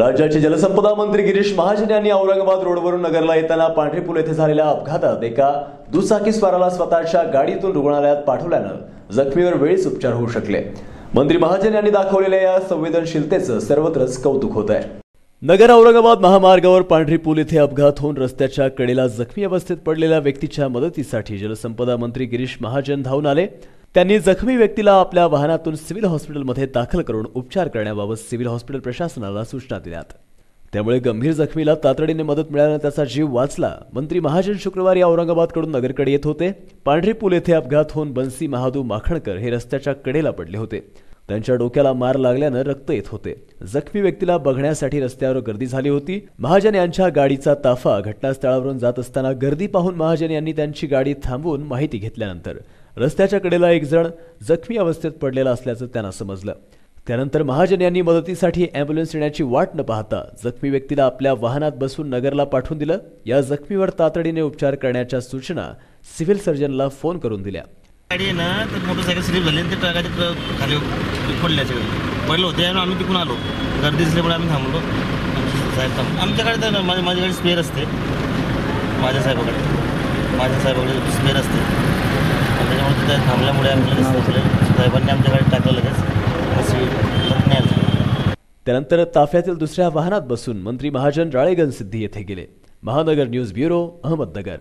राज्याचे जलसंपदा मंत्री गिरीश महाजन यांनी औरंगाबाद रोडवरून नगरला येताना पांढरीपूल येथे झालेल्या अपघातात एका दुचाकी स्वाराला स्वतःच्या गाडीतून रुग्णालयात पाठवल्यानं जखमीवर वेळीच उपचार होऊ शकले. मंत्री महाजन यांनी दाखवलेल्या या संवेदनशीलतेचं सर्वत्रच कौतुक होत आहे. नगर औरंगाबाद महामार्गावर पांढरी पूल येथे अपघात होऊन रस्त्याच्या कडेला जखमी अवस्थेत पडलेल्या व्यक्तीच्या मदतीसाठी जलसंपदा मंत्री गिरीश महाजन धावून आले. त्यांनी जखमी व्यक्तीला आपल्या वाहनातून सिव्हिल हॉस्पिटलमध्ये दाखल करून उपचार करण्याबाबत सिव्हिल हॉस्पिटल प्रशासनाला सूचना दिल्यात. त्यामुळे गंभीर जखमीला तातडीने मदत मिळाल्यानं त्याचा जीव वाचला. मंत्री महाजन शुक्रवारी औरंगाबादकडून नगरकडे येत होते. पांढरी पूल येथे अपघात होऊन बन्सी महादू माखणकर हे रस्त्याच्या कडेला पडले होते. त्यांच्या डोक्याला मार लागल्यानं रक्त येत होते. जखमी व्यक्तीला बघण्यासाठी रस्त्यावर गर्दी झाली होती. महाजन यांच्या गाडीचा ताफा घटनास्थळावरून जात असताना गर्दी पाहून महाजन यांनी त्यांची गाडी थांबवून माहिती घेतल्यानंतर रस्त्याच्या कडेला एक जण जखमी अवस्थेत पडलेला असल्याचं त्यांना समजलं. त्यानंतर महाजन यांनी मदतीसाठी अँब्युलन्स येण्याची वाट न पाहता जखमी व्यक्तीला आपल्या वाहनात बसून नगरला पाठवून दिलं. या जखमीवर तातडीने उपचार करण्याच्या सूचना सिव्हिल सर्जनला फोन करून दिल्या. गाडी ना तर मोटरसायकल स्लिप झाली आणि ते ट्रकाचे खाली पडले सगळे. होते आणि आम्ही तिकून आलो. गर्दी दिसल्यामुळे आम्ही थांबलो. साहेब थांब. आमच्याकडे तर ना माझ्याकडे स्पेअर असते. माझ्या साहेबाकडे. माझ्या साहेबाकडे स्पेअर असते. त्याच्यामुळे तिथे थांबल्यामुळे आम्ही साहेबांनी आमच्याकडे टाकलं लगेच. अशी त्यानंतर ताफ्यातील दुसऱ्या वाहनात बसून मंत्री महाजन राळेगन सिद्धी येथे गेले. महानगर न्यूज ब्युरो अहमदनगर.